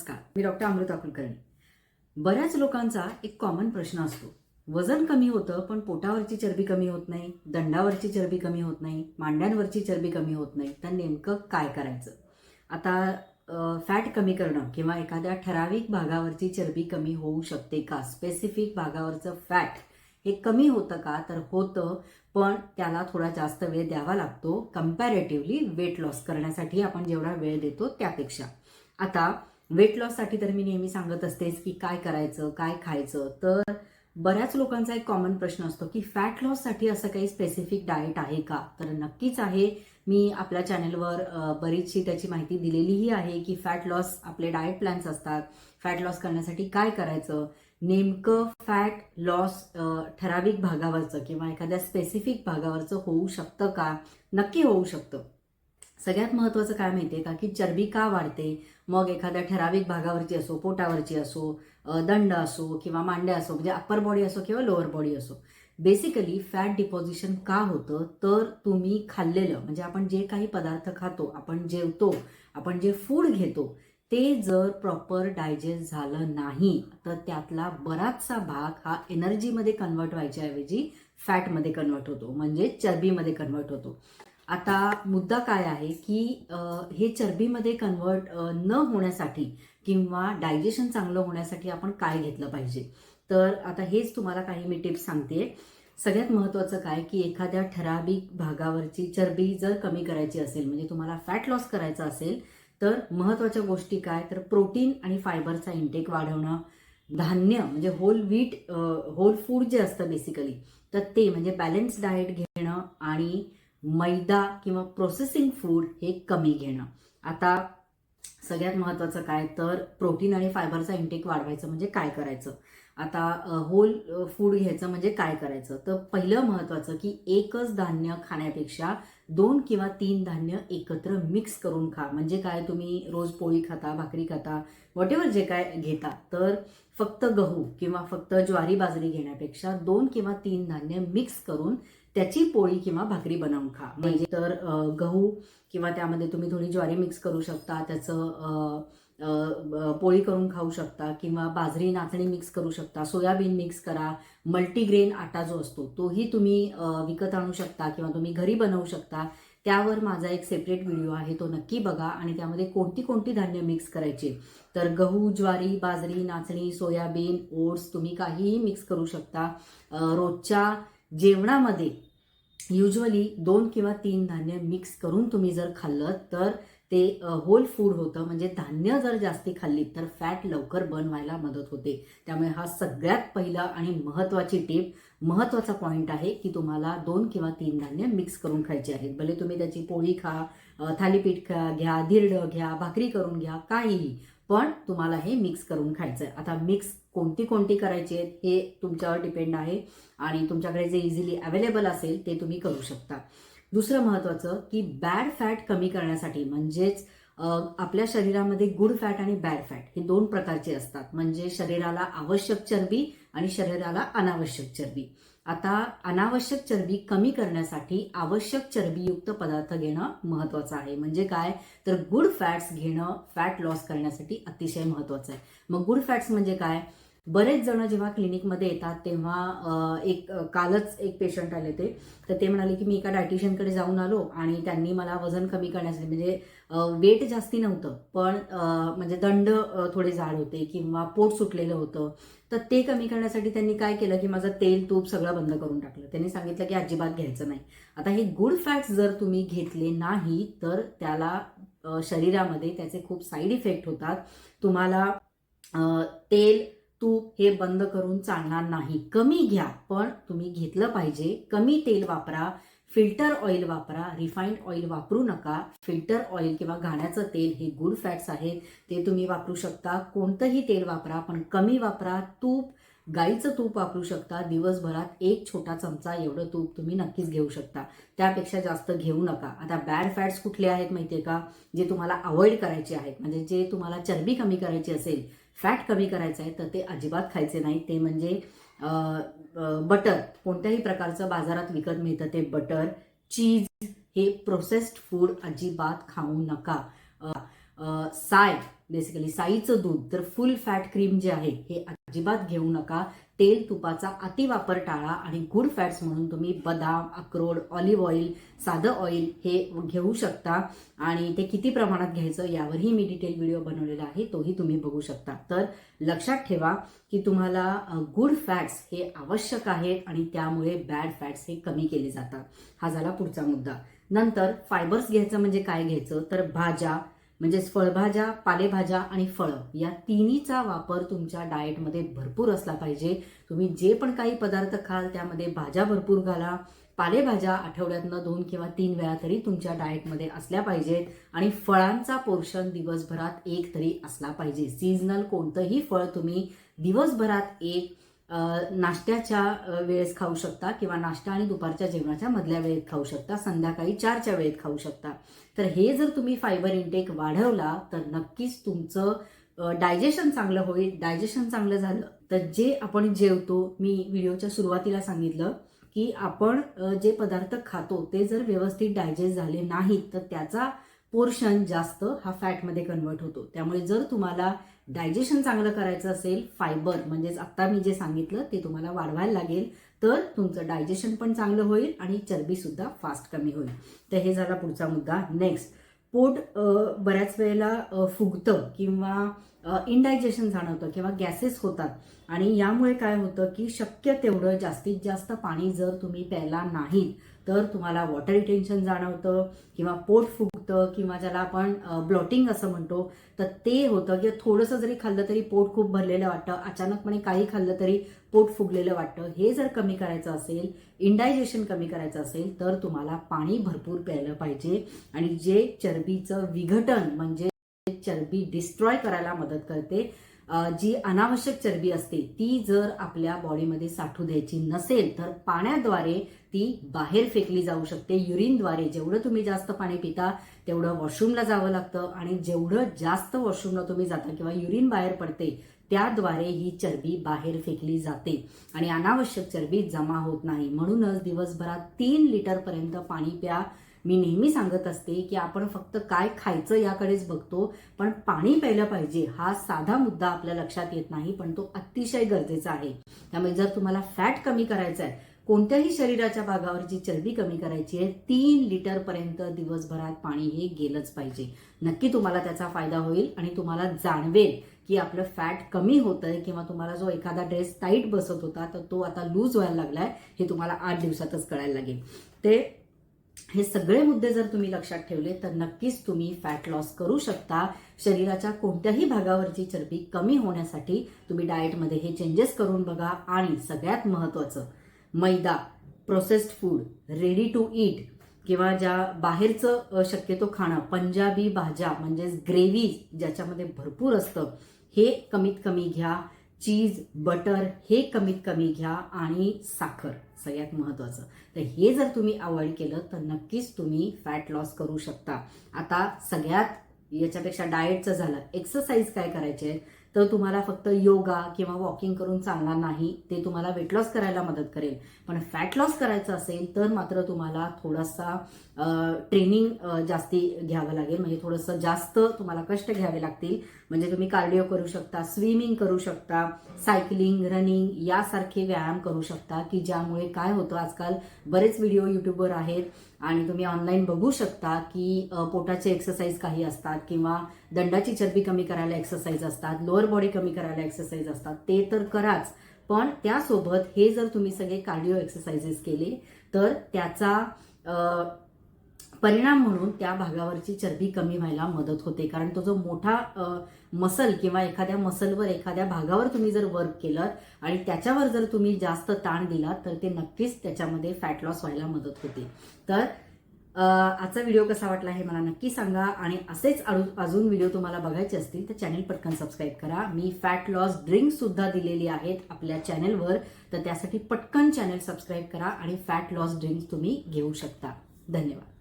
नमस्कार. मी डॉक्टर अमृता कुलकर्णी. बऱ्याच लोकांचा एक कॉमन प्रश्न असतो. वजन कमी होतं पण पोटावरची चरबी कमी होत नाही दंडावरची चरबी कमी होत नाही मांड्यांवरची चरबी कमी होत नाही तर नेमकं काय करायचं? आता फॅट कमी करणं किंवा एखाद्या ठराविक भागावरची चरबी कमी होऊ शकते का? स्पेसिफिक भागावरचं फॅट हे कमी होतं का? तर होतं पण त्याला थोडा जास्त वेळ द्यावा लागतो. कम्पॅरेटिव्हली वेट लॉस करण्यासाठी आपण जेवढा वेळ देतो त्यापेक्षा. आता वेट लॉससाठी तर मी नेहमी सांगत असतेच की काय करायचं काय खायचं. तर बऱ्याच लोकांचा एक कॉमन प्रश्न असतो की फॅट लॉससाठी असं काही स्पेसिफिक डाएट आहे का? तर नक्कीच आहे. मी आपल्या चॅनेलवर बरीचशी त्याची माहिती दिलेलीही आहे की फॅट लॉस आपले डाएट प्लॅन्स असतात. फॅट लॉस करण्यासाठी काय करायचं? नेमकं फॅट लॉस ठराविक भागावरचं किंवा एखाद्या स्पेसिफिक भागावरचं होऊ शकतं का? नक्की होऊ शकतं. सगळ्यात महत्त्वाचं काय माहिती आहे का? की चरबी का वाढते? मग एखाद्या ठराविक भागावरची असो पोटावरची असो दंड असो किंवा मांड्या असो म्हणजे अप्पर बॉडी असो किंवा लोअर बॉडी असो. बेसिकली फॅट डिपॉझिशन का होतं? तर तुम्ही खाल्लेलं म्हणजे आपण जे काही पदार्थ खातो आपण जेवतो आपण जे फूड घेतो ते जर प्रॉपर डायजेस्ट झालं नाही तर त्यातला बराचसा भाग हा एनर्जीमध्ये कन्वर्ट व्हायच्याऐवजी फॅटमध्ये कन्वर्ट होतो म्हणजे चरबीमध्ये कन्वर्ट होतो. आता मुद्दा काय आहे की हे चरबीमध्ये कन्वर्ट न होण्यासाठी किंवा डायजेशन चांगलं होण्यासाठी आपण काय घेतलं पाहिजे? तर आता हेच तुम्हाला काही मी टिप्स सांगते सगळ्यात महत्त्वाचं काय की एखाद्या ठराविक भागावरची चरबी जर कमी करायची असेल म्हणजे तुम्हाला फॅट लॉस करायचा असेल तर महत्त्वाच्या गोष्टी काय? तर प्रोटीन आणि फायबरचा इंटेक वाढवणं. धान्य म्हणजे होल व्हीट होल फूड जे असतं बेसिकली तर ते म्हणजे बॅलन्स डाएट घेणं आणि मैदा किंवा प्रोसेसिंग फूड हे कमी घेणं. आता सगळ्यात महत्त्वाचं काय? तर प्रोटीन आणि फायबरचा इंटेक वाढवायचं म्हणजे काय करायचं? आता होल फूड घ्यायचं म्हणजे काय करायचं? तर पहिलं महत्त्वाचं की एकच धान्य खाण्यापेक्षा दोन किंवा तीन धान्य एकत्र मिक्स करून खा. म्हणजे काय? तुम्ही रोज पोळी खाता भाकरी खाता वॉटेवर जे काय घेता. तर फक्त गहू किंवा फक्त ज्वारी बाजरी घेण्यापेक्षा दोन किंवा तीन धान्य मिक्स करून त्याची पोळी किंवा भाकरी बनवून खा. म्हणजे तर गहू किंवा त्यामध्ये तुम्ही थोडी ज्वारी मिक्स करू शकता. त्याचं पोळी करून खाऊ शकता किंवा बाजरी नाचणी मिक्स करू शकता. सोयाबीन मिक्स करा. मल्टीग्रेन आटा जो असतो तोही तुम्ही विकत आणू शकता किंवा तुम्ही घरी बनवू शकता. त्यावर माझा एक सेपरेट व्हिडिओ आहे. तो नक्की बघा आणि त्यामध्ये कोणती कोणती धान्य मिक्स करायची. तर गहू ज्वारी बाजरी नाचणी सोयाबीन ओट्स तुम्ही काहीही मिक्स करू शकता. रोजच्या जेवणामध्ये युजली दोन किंवा तीन धान्य मिक्स करून तुम्ही जर खाल्लं तर ते होल फूड होतं. म्हणजे धान्य जर जास्ती खाल्ली तर फॅट लवकर बर्न व्हायला मदत होते. त्यामुळे हा सगळ्यात पहिला आणि महत्त्वाची टिप महत्त्वाचा पॉईंट आहे की तुम्हाला दोन किंवा तीन धान्य मिक्स करून खायचे आहेत. भले तुम्ही त्याची पोळी खा थालीपीठ खा घ्या धिरडं घ्या भाकरी करून घ्या काहीही. पण तुम्हाला हे मिक्स करून खायचं आहे आता मिक्स कोणती कोणती करायची आहेत हे तुमच्यावर डिपेंड आहे आणि तुमच्याकडे जे इझिली अवेलेबल असेल ते तुम्ही करू शकता. दुसरं महत्त्वाचं की बॅड फॅट कमी करण्यासाठी म्हणजेच आपल्या शरीरामध्ये गुड फॅट आणि बॅड फॅट हे दोन प्रकारचे असतात. म्हणजे शरीराला आवश्यक चरबी आणि शरीराला अनावश्यक चरबी. आता अनावश्यक चरबी कमी करण्यासाठी आवश्यक चरबीयुक्त पदार्थ घेणं महत्त्वाचं आहे. म्हणजे काय? तर गुड फॅट्स घेणं फॅट लॉस करण्यासाठी अतिशय महत्त्वाचं आहे. मग गुड फॅट्स म्हणजे काय? बरेच जण जेव्हा क्लिनिकमध्ये येतात तेव्हा एक कालच एक पेशंट आले ते तर ते म्हणाले की मी एका डायटिशियनकडे जाऊन आलो आणि त्यांनी मला वजन कमी करण्यासाठी म्हणजे वेट जास्ती नव्हतं. पण म्हणजे दंड थोडे जाड होते किंवा पोट सुटलेलं होतं. तर ते कमी करण्यासाठी त्यांनी काय केलं की माझं तेल तूप सगळं बंद करून टाकलं. त्यांनी सांगितलं की अजिबात घ्यायचं नाही. आता हे गुड फॅट्स जर तुम्ही घेतले नाही तर त्याला शरीरामध्ये त्याचे खूप साईड इफेक्ट होतात. तुम्हाला तेल तूप हे बंद करून चालणार नाही. कमी घ्या पण तुम्ही घेतलं पाहिजे. कमी तेल वापरा. फिल्टर ऑइल वापरा रिफाईंड ऑइल वापरू नका. फिल्टर ऑइल किंवा घाण्याचं तेल हे गुड फॅट्स आहेत ते तुम्ही वापरू शकता. कोणतंही तेल वापरा पण कमी वापरा. तूप गाईचं तूप वापरू शकता. दिवसभरात एक छोटा चमचा एवढं तूप तुम्ही नक्कीच घेऊ शकता. त्यापेक्षा जास्त घेऊ नका. आता बॅड फॅट्स कुठले आहेत माहितीये का? जे तुम्हाला अवॉइड करायचे आहेत. म्हणजे जे तुम्हाला चरबी कमी करायची असेल फॅट कमी करायचं आहे तर ते अजिबात खायचे नाही. ते म्हणजे बटर. कोणत्याही प्रकारचं बाजारात विकत मिळतं ते बटर. चीज हे प्रोसेस्ड फूड अजिबात खाऊ नका. अ, साय बेसिकली साईचं दूध. तर फुल फॅट क्रीम जे आहे हे अजिबात घेऊ नका. तेल तुपाचा अतिवापर टाळा आणि गुड फॅट्स म्हणून तुम्ही बदाम अक्रोड ऑलिव्ह ऑइल साधं ऑइल हे घेऊ शकता. आणि ते किती प्रमाणात घ्यायचं यावरही मी डिटेल व्हिडिओ बनवलेला आहे तोही तुम्ही बघू शकता. तर लक्षात ठेवा की तुम्हाला गुड फॅट्स हे आवश्यक आहेत आणि त्यामुळे बॅड फॅट्स हे कमी केले जातात. हा झाला पुढचा मुद्दा. नंतर फायबर्स घ्यायचं म्हणजे काय घ्यायचं? तर भाज्या म्हणजेच फळभाज्या पालेभाज्या आणि फळं या तिन्हीचा वापर तुमच्या डाएटमध्ये भरपूर असला पाहिजे. तुम्ही जे पण काही पदार्थ खाल त्यामध्ये भाज्या भरपूर घाला. पालेभाज्या आठवड्यातनं दोन किंवा तीन वेळा तरी तुमच्या डाएटमध्ये असल्या पाहिजेत आणि फळांचा पोर्शन दिवसभरात एक तरी असला पाहिजे. सीझनल कोणतंही फळ तुम्ही दिवसभरात एक नाश्त्याच्या वेळेस खाऊ शकता किंवा नाश्ता आणि दुपारच्या जेवणाच्या मधल्या वेळेत खाऊ शकता संध्याकाळी चारच्या वेळेत खाऊ शकता. तर हे जर तुम्ही फायबर इंटेक वाढवला तर नक्कीच तुमचं डायजेशन चांगलं होईल. डायजेशन चांगलं झालं तर जे आपण जेवतो मी व्हिडिओच्या सुरुवातीला सांगितलं की आपण जे पदार्थ खातो ते जर व्यवस्थित डायजेस्ट झाले नाहीत तर त्याचा पोर्शन जास्त हा फॅटमध्ये कन्वर्ट होतो. त्यामुळे जर तुम्हाला डायजेशन चांगलं करायचं असेल फायबर म्हणजेच आत्ता मी जे सांगितलं ते तुम्हाला वाढवायला लागेल तर तुमचं डायजेशन पण चांगलं होईल आणि चरबीसुद्धा फास्ट कमी होईल. तर हे झाला पुढचा मुद्दा. नेक्स्ट पोट बऱ्याच वेळेला फुगतं किंवा इनडायजेशन जाणवतं किंवा गॅसेस होतात. आणि यामुळे काय होतं की शक्य तेवढं जास्तीत जास्त पाणी जर तुम्ही प्यायला नाहीत तर तुम्हाला वॉटर रिटेन्शन जाणवतं किंवा पोट फुगतं किंवा ज्याला आपण ब्लॉटिंग असं म्हणतो तर ते होतं. किंवा थोडंसं जरी खाल्लं तरी पोट खूप भरलेलं वाटतं अचानकपणे काही खाल्लं तरी पोट फुगलेलं वाटतं. हे जर कमी करायचं असेल इंडायजेशन कमी करायचं असेल तर तुम्हाला पाणी भरपूर प्यायलं पाहिजे. आणि जे चरबीचं विघटन म्हणजे चरबी डिस्ट्रॉय करायला मदत करते जी अनावश्यक चरबी असते ती जर आपल्या बॉडीमध्ये साठू द्यायची नसेल तर पाण्याद्वारे ती बाहेर फेकली जाऊ शकते. युरिनद्वारे जेवढं तुम्ही जास्त पाणी पिता तेवढं वॉशरूमला जावं लागतं आणि जेवढं जास्त वॉशरूमला तुम्ही जाता किंवा युरिन बाहेर पडते त्याद्वारे ही चरबी बाहेर फेकली जाते आणि अनावश्यक चरबी जमा होत नाही. म्हणूनच दिवसभरात तीन लिटरपर्यंत पाणी प्या. मी नेहमी सांगत असते की आपण फक्त काय खायचं याकडेच बघतो पण पाणी प्यायलं पाहिजे हा साधा मुद्दा आपल्या लक्षात येत नाही पण तो अतिशय गरजेचा आहे. त्यामुळे जर तुम्हाला फॅट कमी करायचा आहे कोणत्याही शरीराच्या भागावर जी चरबी कमी करायची आहे तीन लिटर पर्यंत दिवसभरात पाणी हे गेलंच पाहिजे. नक्की तुम्हाला त्याचा फायदा होईल आणि तुम्हाला जाणवेल की आपलं फॅट कमी होतंय किंवा तुम्हाला जो एखादा ड्रेस टाईट बसत होता तर तो आता लूज व्हायला लागलाय हे तुम्हाला आठ दिवसातच कळायला लागेल. ते हे सगळे मुद्दे जर तुम्ही लक्षात ठेवले तर नक्कीच तुम्ही फॅट लॉस करू शकता. शरीराच्या कोणत्याही भागावरची चरबी कमी होण्यासाठी तुम्ही डाएटमध्ये हे चेंजेस करून बघा. आणि सगळ्यात महत्त्वाचं मैदा processed food ready to eat किंवा ज्या बाहेरचं शक्यतो खाणं पंजाबी भाज्या म्हणजेच ग्रेव्ही ज्याच्यामध्ये भरपूर असतं हे कमीत कमी घ्या. चीज बटर हे कमीत कमी घ्या आणि साखर सगळ्यात महत्त्वाचं तर हे जर तुम्ही अवॉइड केलं तर नक्कीच तुम्ही फॅट लॉस करू शकता. आता सगळ्यात याच्यापेक्षा डाएटचं झालं. एक्सरसाइज काय करायचे? आहे तर तुम्हाला फक्त योगा किंवा वॉकिंग करून चालणार नाही ते तुम्हाला वेट लॉस करायला मदत करेल. पण फॅट लॉस करायचं असेल तर मात्र तुम्हाला थोडासा ट्रेनिंग जास्ती घ्यावं लागेल. म्हणजे थोडंसं जास्त तुम्हाला कष्ट घ्यावे लागतील. म्हणजे तुम्ही कार्डिओ करू शकता स्विमिंग करू शकता सायकलिंग रनिंग यासारखे व्यायाम करू शकता की ज्यामुळे काय होतं आजकाल बरेच व्हिडिओ युट्यूबवर आहेत. आणि तुम्ही ऑनलाईन बघू शकता की पोटाचे एक्सरसाइज काही असतात किंवा दंडाची चरबी कमी करायला एक्सरसाइज असतात लोअर बॉडी कमी करायला एक्सरसाइज असतात ते तर कराच पण त्यासोबत हे जर तुम्ही सगळे कार्डिओ एक्सरसाइजेस केले तर त्याचा परिणाम म्हणून त्या भागावरची चरबी कमी व्हायला मदत होते. कारण तो जो मोठा मसल किंवा एखाद्या मसलवर एखाद्या भागावर तुम्ही जर वर्क केलं आणि त्याच्यावर जर तुम्ही जास्त ताण दिला तर ते नक्कीच त्याच्यामध्ये फॅट लॉस व्हायला मदत होते. तर आजचा व्हिडिओ कसा वाटला हे मला नक्की सांगा आणि असेच अजून- अजून व्हिडिओ तुम्हाला बघायचे असतील तर चॅनल पटकन सबस्क्राईब करा. मी फॅट लॉस ड्रिंक सुद्धा दिलेली आहेत आपल्या चॅनलवर तर त्यासाठी पटकन चॅनल सबस्क्राईब करा आणि फॅट लॉस ड्रिंक तुम्ही घेऊ शकता. धन्यवाद.